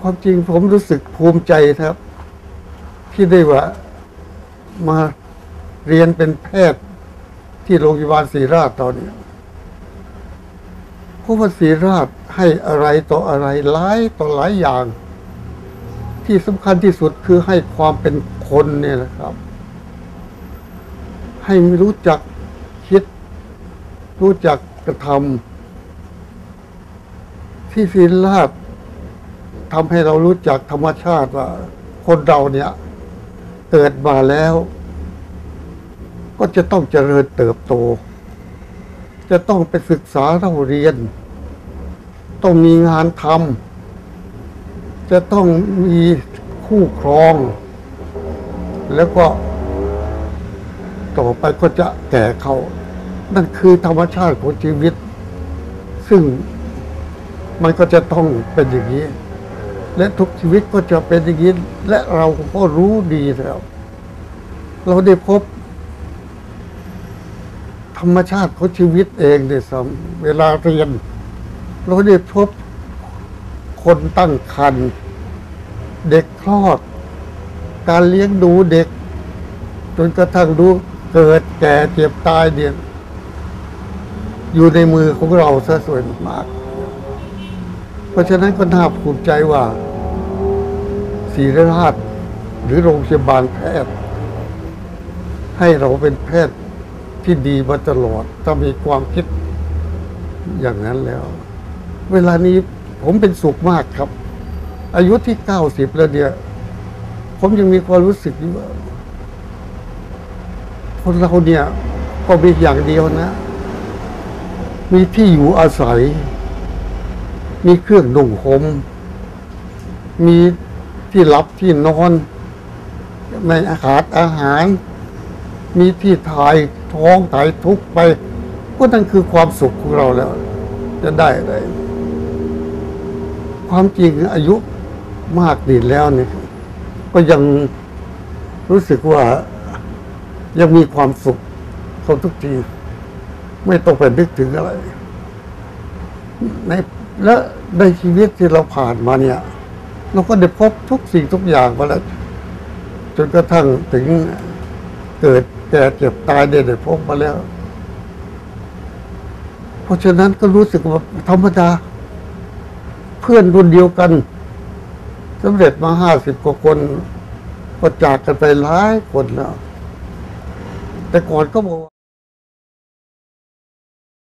ความจริงผมรู้สึกภูมิใจครับ ที่ได้ว่ามาเรียนเป็นแพทย์ที่โรงพยาบาลศรีราชตอนนี้เพราะว่าศรีราชให้อะไรต่ออะไรหลายต่อหลายอย่าง ที่สำคัญที่สุดคือให้ความเป็นคนเนี่ยนะครับ ให้รู้จักคิด รู้จักกระทำที่ศรีราช ทำให้เรารู้จักธรรมชาติว่า คนเราเนี่ย เกิดมาแล้ว ก็จะต้องเจริญเติบโต จะต้องไปศึกษาเราเรียน ต้องมีงานทำจะต้องมีคู่ครอง แล้วก็ ต่อไปก็จะแก่เขา นั่นคือธรรมชาติของชีวิต ซึ่งมันก็จะต้องเป็นอย่างนี้ และทุกชีวิตก็จะเป็นอย่างนี้และเราก็รู้ดีแล้ว เราได้พบ ธรรมชาติของชีวิตเองเนี่ยซ้ำเวลาเรียน เราได้พบคนตั้งครรภ์เด็กคลอด การเลี้ยงดูเด็ก จนกระทั่งรู้เกิดแก่เจ็บตายเนี่ยอยู่ในมือของเราซะส่วนมาก เพราะฉะนั้นก็น่าภูมิใจว่าศรีราชหรือโรงพยาบาลแพทย์ ให้เราเป็นแพทย์ที่ดีมาตลอดถ้ามีความคิดอย่างนั้นแล้ว เวลานี้ผมเป็นสุขมากครับ อายุที่เก้าสิบแล้วเนี่ย ผมยังมีความรู้สึกว่าคนเราเนี่ย ก็มีอย่างเดียวนะ มีที่อยู่อาศัย มีเครื่องนุ่งห่มมีที่หลับที่นอนในอาหารอาหาร มีที่ถ่ายท้องถ่ายทุกไป ก็นั่นคือความสุขของเราแล้ว จะได้อะไรความจริงอายุมากดีแล้วเนี่ยก็ยังรู้สึกว่ายังมีความสุขเขาทุกที ไม่ต้องไปนึกถึงอะไร ในและในชีวิตที่เราผ่านมาเนี่ย เราก็ได้พบทุกสิ่งทุกอย่างมาแล้ว จนกระทั่งถึงเกิดแก่เจ็บตายได้ได้พบมาแล้ว เพราะฉะนั้นก็รู้สึกว่าธรรมดา เพื่อนรุ่นเดียวกันสำเร็จมาห้าสิบกว่าคนก็จากกันไปหลายคนแล้ว แต่ก่อนก็บอก